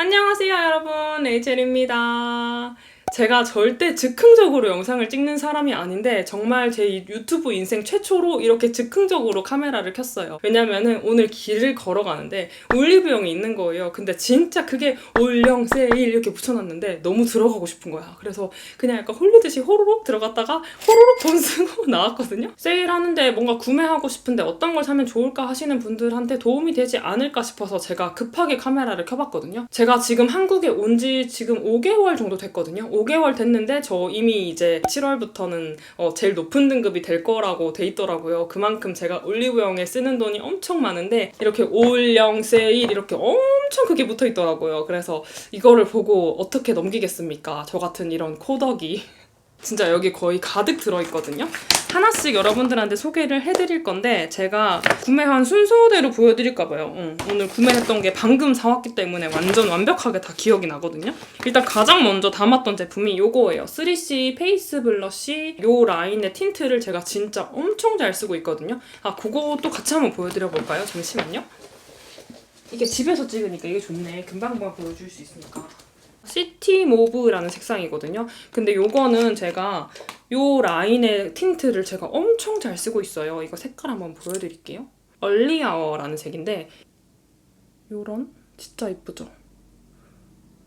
안녕하세요 여러분 레이첼입니다. 제가 절대 즉흥적으로 영상을 찍는 사람이 아닌데 정말 제이 유튜브 인생 최초로 이렇게 즉흥적으로 카메라를 켰어요. 왜냐면은 오늘 길을 걸어가는데 올리브영이 있는 거예요. 근데 진짜 그게 올영 세일 이렇게 붙여놨는데 너무 들어가고 싶은 거야. 그래서 그냥 약간 홀리듯이 호로록 들어갔다가 호로록 돈 쓰고 나왔거든요. 세일하는데 뭔가 구매하고 싶은데 어떤 걸 사면 좋을까 하시는 분들한테 도움이 되지 않을까 싶어서 제가 급하게 카메라를 켜봤거든요. 제가 지금 한국에 온 지 지금 5개월 정도 됐거든요. 5개월 됐는데 저 이미 이제 7월부터는 어, 제일 높은 등급이 될 거라고 돼 있더라고요. 그만큼 제가 올리브영에 쓰는 돈이 엄청 많은데 이렇게 올영 세일 이렇게 엄청 크게 붙어 있더라고요. 그래서 이거를 보고 어떻게 넘기겠습니까? 저 같은 이런 코덕이. 진짜 여기 거의 가득 들어있거든요. 하나씩 여러분들한테 소개를 해드릴 건데 제가 구매한 순서대로 보여드릴까 봐요. 응. 오늘 구매했던 게 방금 사왔기 때문에 완전 완벽하게 다 기억이 나거든요. 일단 가장 먼저 담았던 제품이 요거예요. 3C 페이스 블러쉬 요 라인의 틴트를 제가 진짜 엄청 잘 쓰고 있거든요. 아 그것도 같이 한번 보여드려볼까요? 잠시만요. 이게 집에서 찍으니까 이게 좋네. 금방금방 보여줄 수 있으니까. 시티 모브라는 색상이거든요. 근데 요거는 제가 요 라인의 틴트를 제가 엄청 잘 쓰고 있어요. 이거 색깔 한번 보여드릴게요. 얼리아워라는 색인데 요런 진짜 예쁘죠?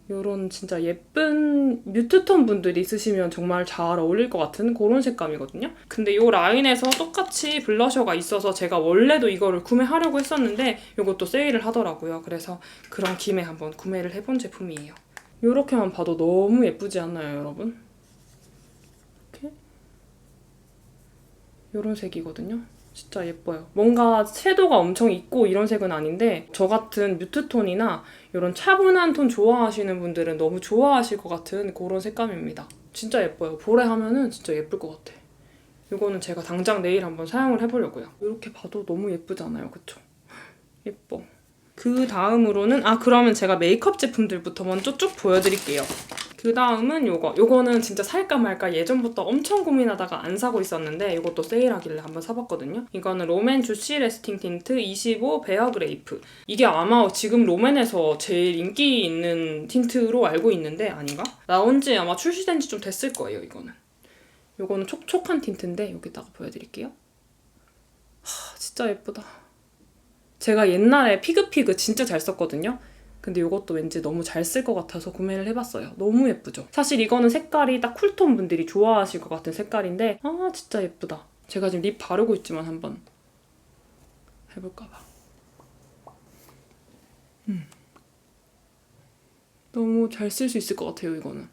요런 진짜 예쁜 뮤트톤 분들이 쓰시면 정말 잘 어울릴 것 같은 그런 색감이거든요. 근데 요 라인에서 똑같이 블러셔가 있어서 제가 원래도 이거를 구매하려고 했었는데 요것도 세일을 하더라고요. 그래서 그런 김에 한번 구매를 해본 제품이에요. 이렇게만 봐도 너무 예쁘지 않나요, 여러분? 이렇게 이런 색이거든요. 진짜 예뻐요. 뭔가 섀도우가 엄청 있고 이런 색은 아닌데 저 같은 뮤트 톤이나 이런 차분한 톤 좋아하시는 분들은 너무 좋아하실 것 같은 그런 색감입니다. 진짜 예뻐요. 볼에 하면은 진짜 예쁠 것 같아. 이거는 제가 당장 내일 한번 사용을 해보려고요. 이렇게 봐도 너무 예쁘잖아요, 그쵸? 예뻐. 그 다음으로는 아 그러면 제가 메이크업 제품들부터 먼저 쭉 보여드릴게요. 그 다음은 요거. 요거는 진짜 살까 말까 예전부터 엄청 고민하다가 안 사고 있었는데 이것도 세일하길래 한번 사봤거든요. 이거는 롬앤 주시 레스팅 틴트 25 베어 그레이프. 이게 아마 지금 롬앤에서 제일 인기 있는 틴트로 알고 있는데 아닌가? 나온 지 아마 출시된 지 좀 됐을 거예요, 이거는. 요거는 촉촉한 틴트인데 여기다가 보여드릴게요. 하, 진짜 예쁘다. 제가 옛날에 피그피그 진짜 잘 썼거든요. 근데 이것도 왠지 너무 잘 쓸 것 같아서 구매를 해봤어요. 너무 예쁘죠? 사실 이거는 색깔이 딱 쿨톤 분들이 좋아하실 것 같은 색깔인데 아 진짜 예쁘다. 제가 지금 립 바르고 있지만 한번 해볼까봐. 음. 너무 잘 쓸 수 있을 것 같아요, 이거는.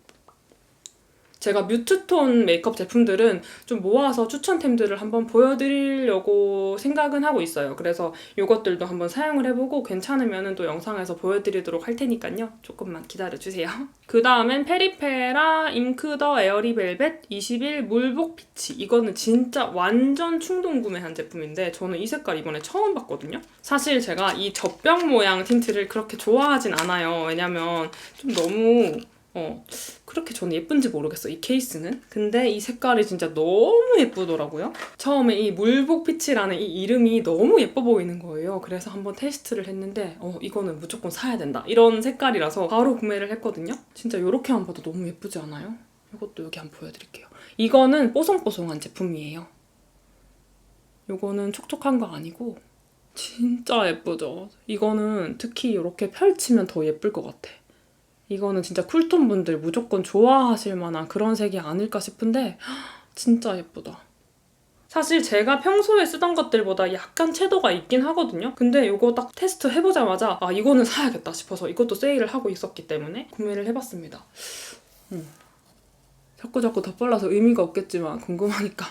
제가 뮤트톤 메이크업 제품들은 좀 모아서 추천템들을 한번 보여드리려고 생각은 하고 있어요. 그래서 이것들도 한번 사용을 해보고 괜찮으면 또 영상에서 보여드리도록 할 테니까요. 조금만 기다려주세요. 그 다음엔 페리페라 잉크더 에어리 벨벳 21 물복 피치. 이거는 진짜 완전 충동 구매한 제품인데 저는 이 색깔 이번에 처음 봤거든요. 사실 제가 이 젖병 모양 틴트를 그렇게 좋아하진 않아요. 왜냐면 좀 너무 어, 그렇게 저는 예쁜지 모르겠어, 이 케이스는. 근데 이 색깔이 진짜 너무 예쁘더라고요. 처음에 이 물복 피치라는 이 이름이 너무 예뻐 보이는 거예요. 그래서 한번 테스트를 했는데, 어, 이거는 무조건 사야 된다. 이런 색깔이라서 바로 구매를 했거든요. 진짜 이렇게만 봐도 너무 예쁘지 않아요? 이것도 여기 한번 보여드릴게요. 이거는 뽀송뽀송한 제품이에요. 이거는 촉촉한 거 아니고, 진짜 예쁘죠? 이거는 특히 이렇게 펼치면 더 예쁠 것 같아. 이거는 진짜 쿨톤 분들 무조건 좋아하실 만한 그런 색이 아닐까 싶은데 진짜 예쁘다. 사실 제가 평소에 쓰던 것들보다 약간 채도가 있긴 하거든요. 근데 이거 딱 테스트 해보자마자 아 이거는 사야겠다 싶어서 이것도 세일을 하고 있었기 때문에 구매를 해봤습니다. 음. 자꾸 자꾸 덧발라서 의미가 없겠지만 궁금하니까.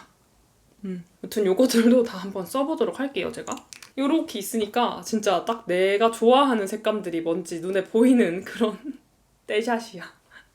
음. 여튼 요거들도 다 한번 써보도록 할게요 제가. 요렇게 있으니까 진짜 딱 내가 좋아하는 색감들이 뭔지 눈에 보이는 그런 떼샷이야.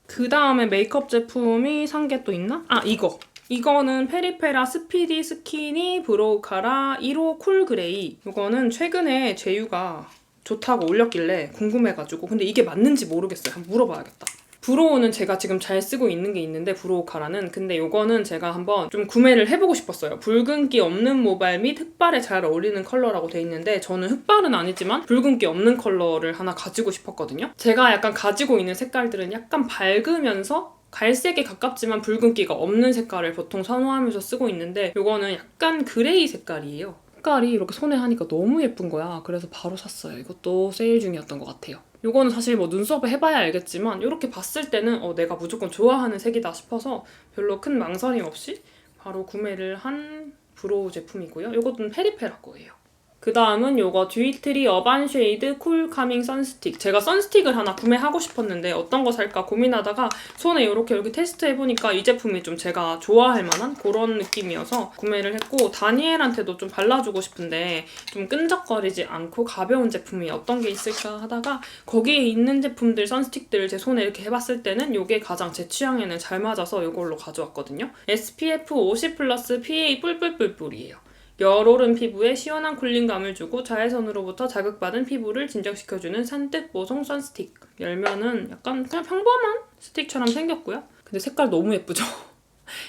그 다음에 메이크업 제품이 산 게 또 있나? 아 이거. 이거는 페리페라 스피디 스키니 브로우 카라 1호 쿨 그레이. 이거는 최근에 제유가 좋다고 올렸길래 궁금해가지고 근데 이게 맞는지 모르겠어요. 한번 물어봐야겠다. 브로우는 제가 지금 잘 쓰고 있는 게 있는데 브로우 카라는 근데 요거는 제가 한번 좀 구매를 해보고 싶었어요. 붉은기 없는 모발 및 흑발에 잘 어울리는 컬러라고 돼 있는데 저는 흑발은 아니지만 붉은기 없는 컬러를 하나 가지고 싶었거든요. 제가 약간 가지고 있는 색깔들은 약간 밝으면서 갈색에 가깝지만 붉은기가 없는 색깔을 보통 선호하면서 쓰고 있는데 요거는 약간 그레이 색깔이에요. 색깔이 이렇게 손에 하니까 너무 예쁜 거야. 그래서 바로 샀어요. 이것도 세일 중이었던 것 같아요. 요거는 사실 뭐 눈썹을 해봐야 알겠지만 이렇게 봤을 때는 어, 내가 무조건 좋아하는 색이다 싶어서 별로 큰 망설임 없이 바로 구매를 한 브로우 제품이고요. 요것은 페리페라 거예요. 그 다음은 요거 듀이트리 어반 쉐이드 쿨 카밍 선스틱. 제가 선스틱을 하나 구매하고 싶었는데 어떤 거 살까 고민하다가 손에 이렇게 이렇게 테스트 해보니까 이 제품이 좀 제가 좋아할 만한 그런 느낌이어서 구매를 했고 다니엘한테도 좀 발라주고 싶은데 좀 끈적거리지 않고 가벼운 제품이 어떤 게 있을까 하다가 거기에 있는 제품들 선스틱들을 제 손에 이렇게 해봤을 때는 이게 가장 제 취향에는 잘 맞아서 이걸로 가져왔거든요. SPF 50 플러스 PA 뿔뿔뿔뿔이에요. 열오른 피부에 시원한 쿨링감을 주고 자외선으로부터 자극받은 피부를 진정시켜주는 산뜻 보송 선스틱. 열면은 약간 그냥 평범한 스틱처럼 생겼고요. 근데 색깔 너무 예쁘죠?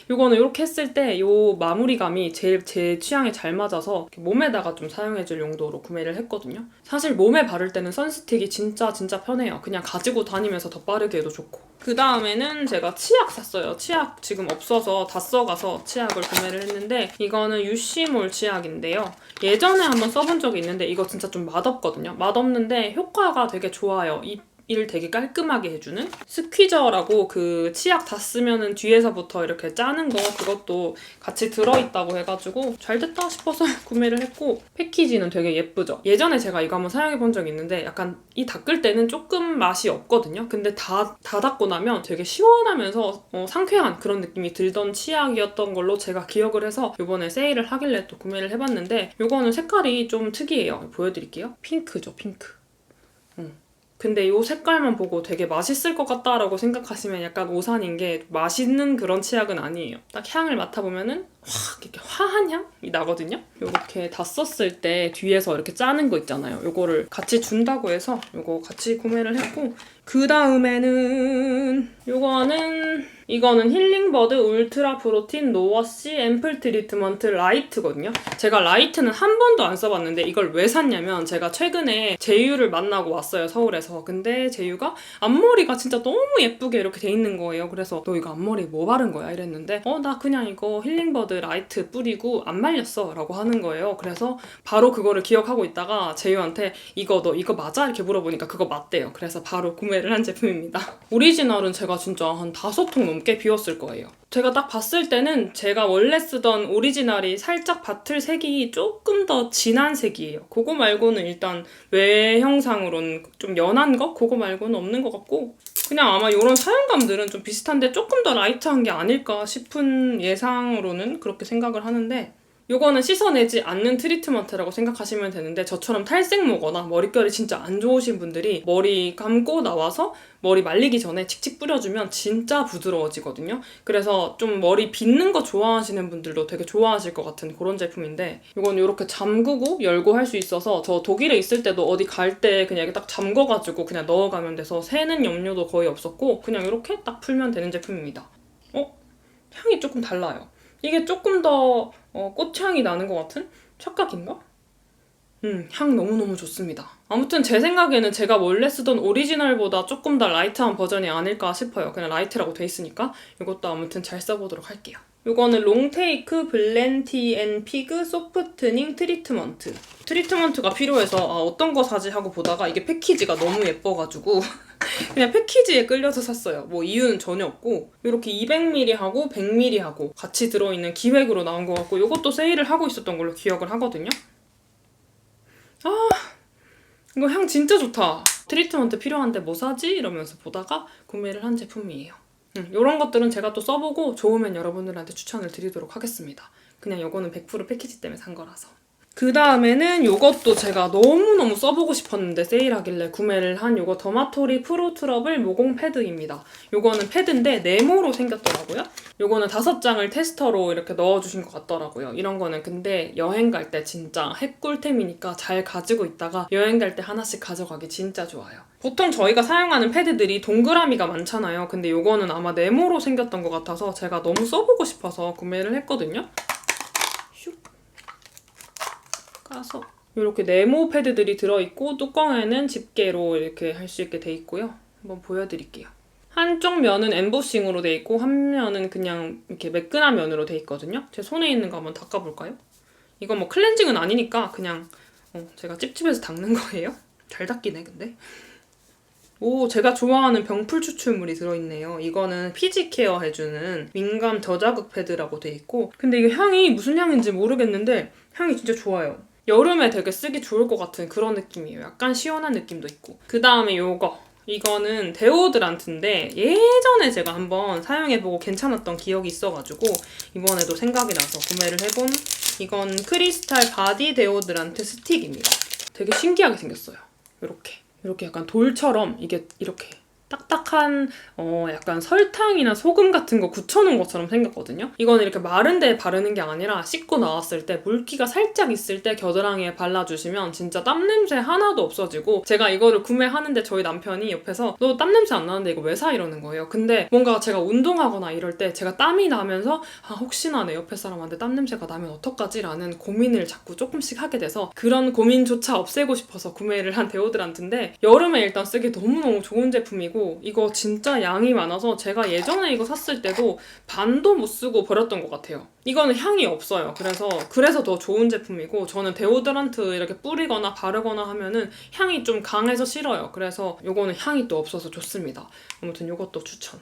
요거는 이렇게 했을 때 요 마무리감이 제일 제 취향에 잘 맞아서 몸에다가 좀 사용해줄 용도로 구매를 했거든요. 사실 몸에 바를 때는 선스틱이 진짜 진짜 편해요. 그냥 가지고 다니면서 더 빠르게 해도 좋고. 그 다음에는 제가 치약 샀어요. 치약 지금 없어서 다 써가서 치약을 구매를 했는데 이거는 유시몰 치약인데요. 예전에 한번 써본 적이 있는데 이거 진짜 좀 맛없거든요. 맛없는데 효과가 되게 좋아요. 이 일 되게 깔끔하게 해주는 스퀴저라고 그 치약 다 쓰면은 뒤에서부터 이렇게 짜는 거 그것도 같이 들어있다고 해가지고 잘 됐다 싶어서 구매를 했고 패키지는 되게 예쁘죠. 예전에 제가 이거 한번 사용해 본 적이 있는데 약간 이 닦을 때는 조금 맛이 없거든요. 근데 다, 다 닦고 나면 되게 시원하면서 어, 상쾌한 그런 느낌이 들던 치약이었던 걸로 제가 기억을 해서 이번에 세일을 하길래 또 구매를 해봤는데 이거는 색깔이 좀 특이해요. 보여드릴게요. 핑크죠 핑크 근데 이 색깔만 보고 되게 맛있을 것 같다라고 생각하시면 약간 오산인 게 맛있는 그런 치약은 아니에요. 딱 향을 맡아보면은 확 이렇게 화한 향이 나거든요. 이렇게 다 썼을 때 뒤에서 이렇게 짜는 거 있잖아요. 이거를 같이 준다고 해서 이거 같이 구매를 했고 그 다음에는 이거는 이거는 힐링버드 울트라 프로틴 노워시 앰플 트리트먼트 라이트거든요. 제가 라이트는 한 번도 안 써봤는데 이걸 왜 샀냐면 제가 최근에 제유를 만나고 왔어요 서울에서. 근데 제유가 앞머리가 진짜 너무 예쁘게 이렇게 돼 있는 거예요. 그래서 너 이거 앞머리 뭐 바른 거야? 이랬는데 어 나 그냥 이거 힐링버드 라이트 뿌리고 안 말렸어 라고 하는 거예요. 그래서 바로 그거를 기억하고 있다가 제유한테 이거 너 이거 맞아? 이렇게 물어보니까 그거 맞대요. 그래서 바로 구매를 한 제품입니다. 오리지널은 제가 진짜 한 다섯 통 넘게 비웠을 거예요. 제가 딱 봤을 때는 제가 원래 쓰던 오리지널이 살짝 바틀 색이 조금 더 진한 색이에요. 그거 말고는 일단 외형상으로는 좀 연한 거? 그거 말고는 없는 것 같고 그냥 아마 이런 사용감들은 좀 비슷한데 조금 더 라이트한 게 아닐까 싶은 예상으로는 그렇게 생각을 하는데 요거는 씻어내지 않는 트리트먼트라고 생각하시면 되는데 저처럼 탈색모거나 머릿결이 진짜 안 좋으신 분들이 머리 감고 나와서 머리 말리기 전에 칙칙 뿌려주면 진짜 부드러워지거든요. 그래서 좀 머리 빗는 거 좋아하시는 분들도 되게 좋아하실 것 같은 그런 제품인데 이건 이렇게 잠그고 열고 할 수 있어서 저 독일에 있을 때도 어디 갈 때 그냥 이렇게 딱 잠궈가지고 그냥 넣어가면 돼서 새는 염료도 거의 없었고 그냥 이렇게 딱 풀면 되는 제품입니다. 어? 향이 조금 달라요. 이게 조금 더 어, 꽃향이 나는 것 같은 착각인가? 음, 향 너무너무 좋습니다. 아무튼 제 생각에는 제가 원래 쓰던 오리지널보다 조금 더 라이트한 버전이 아닐까 싶어요. 그냥 라이트라고 돼 있으니까 이것도 아무튼 잘 써보도록 할게요. 이거는 롱테이크 블렌티 앤 피그 소프트닝 트리트먼트. 트리트먼트가 필요해서 아, 어떤 거 사지 하고 보다가 이게 패키지가 너무 예뻐가지고 그냥 패키지에 끌려서 샀어요. 뭐 이유는 전혀 없고 이렇게 200ml하고 100ml하고 같이 들어있는 기획으로 나온 것 같고 이것도 세일을 하고 있었던 걸로 기억을 하거든요. 아 이거 향 진짜 좋다. 트리트먼트 필요한데 뭐 사지? 이러면서 보다가 구매를 한 제품이에요. 음, 이런 것들은 제가 또 써보고 좋으면 여러분들한테 추천을 드리도록 하겠습니다. 그냥 이거는 100% 패키지 때문에 산 거라서. 그 다음에는 이것도 제가 너무너무 써보고 싶었는데 세일하길래 구매를 한 요거 더마토리 프로 트러블 모공 패드입니다. 요거는 패드인데 네모로 생겼더라고요. 요거는 다섯 장을 테스터로 이렇게 넣어주신 것 같더라고요. 이런 거는 근데 여행 갈 때 진짜 핵꿀템이니까 잘 가지고 있다가 여행 갈 때 하나씩 가져가기 진짜 좋아요. 보통 저희가 사용하는 패드들이 동그라미가 많잖아요. 근데 요거는 아마 네모로 생겼던 것 같아서 제가 너무 써보고 싶어서 구매를 했거든요. 까서 이렇게 네모 패드들이 들어있고 뚜껑에는 집게로 이렇게 할 수 있게 돼 있고요. 한번 보여드릴게요. 한쪽 면은 엠보싱으로 돼 있고 한 면은 그냥 이렇게 매끈한 면으로 돼 있거든요. 제 손에 있는 거 한번 닦아볼까요? 이건 뭐 클렌징은 아니니까 그냥 어, 제가 찝찝해서 닦는 거예요. 잘 닦이네 근데. 오, 제가 좋아하는 병풀 추출물이 들어있네요. 이거는 피지 케어 해주는 민감 저자극 패드라고 돼 있고 근데 이게 향이 무슨 향인지 모르겠는데 향이 진짜 좋아요. 여름에 되게 쓰기 좋을 것 같은 그런 느낌이에요. 약간 시원한 느낌도 있고. 그 다음에 요거. 이거는 데오드란트인데 예전에 제가 한번 사용해보고 괜찮았던 기억이 있어가지고 이번에도 생각이 나서 구매를 해본 이건 크리스탈 바디 데오드란트 스틱입니다. 되게 신기하게 생겼어요. 이렇게. 이렇게 약간 돌처럼 이게 이렇게 딱딱한 어 약간 설탕이나 소금 같은 거 굳혀놓은 것처럼 생겼거든요. 이거는 이렇게 마른 데에 바르는 게 아니라 씻고 나왔을 때 물기가 살짝 있을 때 겨드랑이에 발라주시면 진짜 땀 냄새 하나도 없어지고 제가 이거를 구매하는데 저희 남편이 옆에서 너 땀 냄새 안 나는데 이거 왜 사 이러는 거예요. 근데 뭔가 제가 운동하거나 이럴 때 제가 땀이 나면서 아 혹시나 내 옆에 사람한테 땀 냄새가 나면 어떡하지 라는 고민을 자꾸 조금씩 하게 돼서 그런 고민조차 없애고 싶어서 구매를 한 데오드란트인데 여름에 일단 쓰기 너무너무 좋은 제품이고 이거 진짜 양이 많아서 제가 예전에 이거 샀을 때도 반도 못 쓰고 버렸던 것 같아요. 이거는 향이 없어요. 그래서 그래서 더 좋은 제품이고 저는 데오드란트 이렇게 뿌리거나 바르거나 하면은 향이 좀 강해서 싫어요. 그래서 이거는 향이 또 없어서 좋습니다. 아무튼 이것도 추천.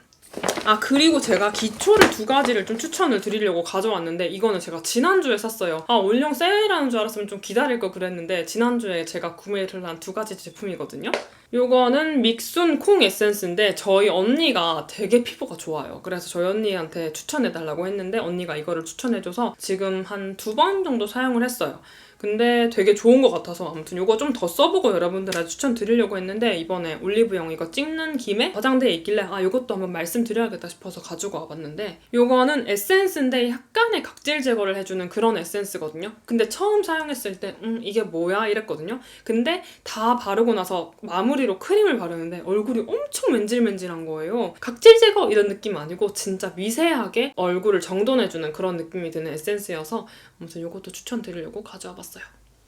아 그리고 제가 기초를 두 가지를 좀 추천을 드리려고 가져왔는데 이거는 제가 지난주에 샀어요. 아 올영 세일하는 줄 알았으면 좀 기다릴 걸 그랬는데 지난주에 제가 구매를 한 두 가지 제품이거든요. 요거는 믹순 콩 에센스인데 저희 언니가 되게 피부가 좋아요. 그래서 저희 언니한테 추천해달라고 했는데 언니가 이거를 추천해줘서 지금 한 두 번 정도 사용을 했어요 근데 되게 좋은 것 같아서 아무튼 이거 좀 더 써보고 여러분들한테 추천드리려고 했는데 이번에 올리브영 이거 찍는 김에 화장대에 있길래 아 이것도 한번 말씀드려야겠다 싶어서 가지고 와봤는데 이거는 에센스인데 약간의 각질 제거를 해주는 그런 에센스거든요. 근데 처음 사용했을 때 음, 이게 뭐야 이랬거든요. 근데 다 바르고 나서 마무리로 크림을 바르는데 얼굴이 엄청 맨질맨질한 거예요. 각질 제거 이런 느낌 아니고 진짜 미세하게 얼굴을 정돈해주는 그런 느낌이 드는 에센스여서 아무튼 이것도 추천드리려고 가져와 봤어요.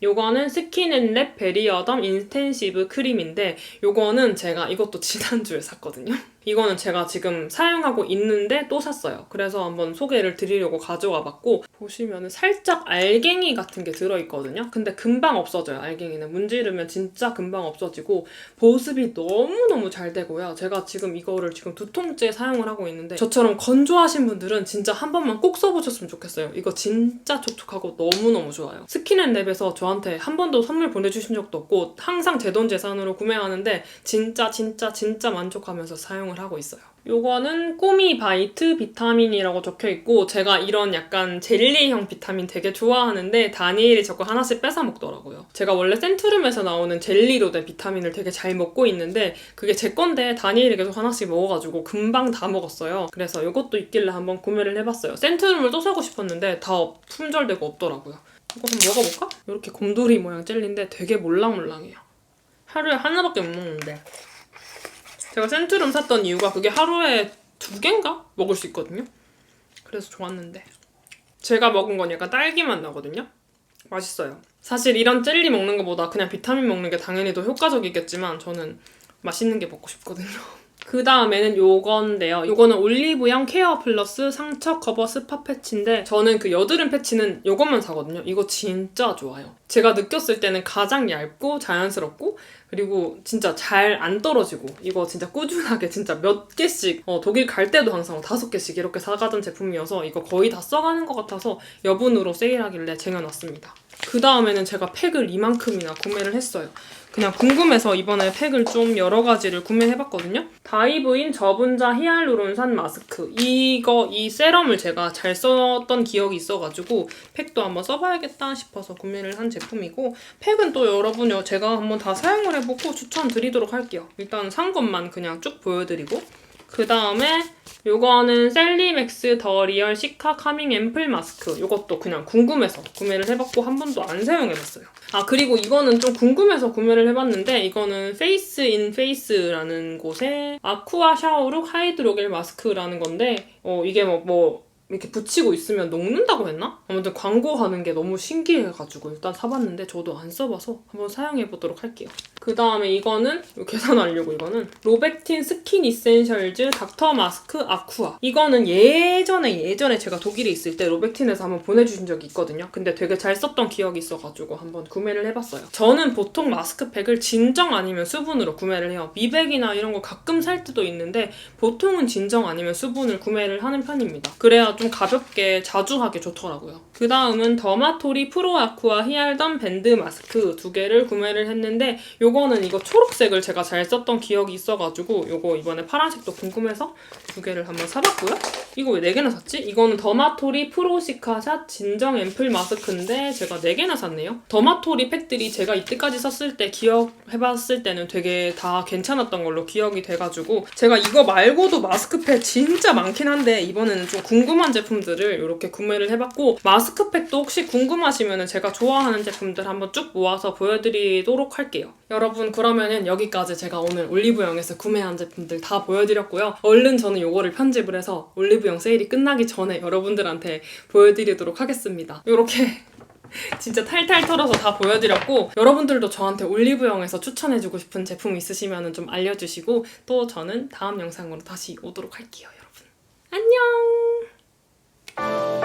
요거는 스킨앤랩 베리어덤 인텐시브 크림인데 요거는 제가 이것도 지난주에 샀거든요. 이거는 제가 지금 사용하고 있는데 또 샀어요. 그래서 한번 소개를 드리려고 가져와 봤고 보시면 은 살짝 알갱이 같은 게 들어있거든요. 근데 금방 없어져요, 알갱이는. 문지르면 진짜 금방 없어지고 보습이 너무너무 잘 되고요. 제가 지금 이거를 지금 두 통째 사용을 하고 있는데 저처럼 건조하신 분들은 진짜 한 번만 꼭 써보셨으면 좋겠어요. 이거 진짜 촉촉하고 너무너무 좋아요. 스킨앤랩에서 저한테 한 번도 선물 보내주신 적도 없고 항상 제 돈 재산으로 구매하는데 진짜 진짜 진짜 만족하면서 사용을 하고 있어요. 요거는 꼬미 바이트 비타민이라고 적혀 있고 제가 이런 약간 젤리형 비타민 되게 좋아하는데 다니엘이 자꾸 하나씩 뺏어 먹더라고요. 제가 원래 센트룸에서 나오는 젤리로 된 비타민을 되게 잘 먹고 있는데 그게 제 건데 다니엘이 계속 하나씩 먹어가지고 금방 다 먹었어요. 그래서 이것도 있길래 한번 구매를 해봤어요. 센트룸을 또 사고 싶었는데 다 품절되고 없더라고요. 이거 한번 먹어볼까? 이렇게 곰돌이 모양 젤리인데 되게 몰랑몰랑해요. 하루에 하나밖에 못 먹는데 제가 센트룸 샀던 이유가 그게 하루에 두 개인가 먹을 수 있거든요. 그래서 좋았는데 제가 먹은 건 약간 딸기맛 나거든요. 맛있어요. 사실 이런 젤리 먹는 것보다 그냥 비타민 먹는 게 당연히 더 효과적이겠지만 저는 맛있는 게 먹고 싶거든요. 그 다음에는 요건데요. 요거는 올리브영 케어 플러스 상처 커버 스파 패치인데 저는 그 여드름 패치는 요것만 사거든요. 이거 진짜 좋아요. 제가 느꼈을 때는 가장 얇고 자연스럽고 그리고 진짜 잘 안 떨어지고 이거 진짜 꾸준하게 진짜 몇 개씩 어, 독일 갈 때도 항상 다섯 개씩 이렇게 사가던 제품이어서 이거 거의 다 써가는 것 같아서 여분으로 세일하길래 쟁여놨습니다. 그 다음에는 제가 팩을 이만큼이나 구매를 했어요. 그냥 궁금해서 이번에 팩을 좀 여러 가지를 구매해봤거든요. 다이브인 저분자 히알루론산 마스크. 이거, 이 세럼을 제가 잘 썼던 기억이 있어가지고 팩도 한번 써봐야겠다 싶어서 구매를 한 제품이고 팩은 또 여러분 제가 한번 다 사용을 해보고 추천드리도록 할게요. 일단 산 것만 그냥 쭉 보여드리고 그 다음에 요거는 셀리맥스 더 리얼 시카 카밍 앰플 마스크. 요것도 그냥 궁금해서 구매를 해봤고 한 번도 안 사용해봤어요. 아 그리고 이거는 좀 궁금해서 구매를 해봤는데 이거는 페이스 인 페이스라는 곳에 아쿠아 샤워룩 하이드로겔 마스크라는 건데 어 이게 뭐, 뭐 이렇게 붙이고 있으면 녹는다고 했나? 아무튼 광고하는 게 너무 신기해가지고 일단 사봤는데 저도 안 써봐서 한번 사용해보도록 할게요. 그 다음에 이거는 이거 계산하려고 이거는 로백틴 스킨 이센셜즈 닥터 마스크 아쿠아 이거는 예전에 예전에 제가 독일에 있을 때 로백틴에서 한번 보내주신 적이 있거든요. 근데 되게 잘 썼던 기억이 있어가지고 한번 구매를 해봤어요. 저는 보통 마스크팩을 진정 아니면 수분으로 구매를 해요. 미백이나 이런 거 가끔 살 때도 있는데 보통은 진정 아니면 수분을 구매를 하는 편입니다. 그래야 좀 가볍게 자주 하기 좋더라고요. 그 다음은 더마토리 프로 아쿠아 히알던 밴드 마스크 두 개를 구매를 했는데 요거는 이거 초록색을 제가 잘 썼던 기억이 있어가지고 요거 이번에 파란색도 궁금해서 두 개를 한번 사봤고요. 이거 왜 네 개나 샀지? 이거는 더마토리 프로시카샷 진정 앰플 마스크인데 제가 네 개나 샀네요. 더마토리 팩들이 제가 이때까지 썼을 때 기억해봤을 때는 되게 다 괜찮았던 걸로 기억이 돼가지고 제가 이거 말고도 마스크팩 진짜 많긴 한데 이번에는 좀 궁금 한 제품들을 이렇게 구매를 해봤고 마스크팩도 혹시 궁금하시면 제가 좋아하는 제품들 한번 쭉 모아서 보여드리도록 할게요. 여러분 그러면은 여기까지 제가 오늘 올리브영에서 구매한 제품들 다 보여드렸고요. 얼른 저는 요거를 편집을 해서 올리브영 세일이 끝나기 전에 여러분들한테 보여드리도록 하겠습니다. 이렇게 진짜 탈탈 털어서 다 보여드렸고 여러분들도 저한테 올리브영에서 추천해주고 싶은 제품 있으시면 좀 알려주시고 또 저는 다음 영상으로 다시 오도록 할게요 여러분 안녕 you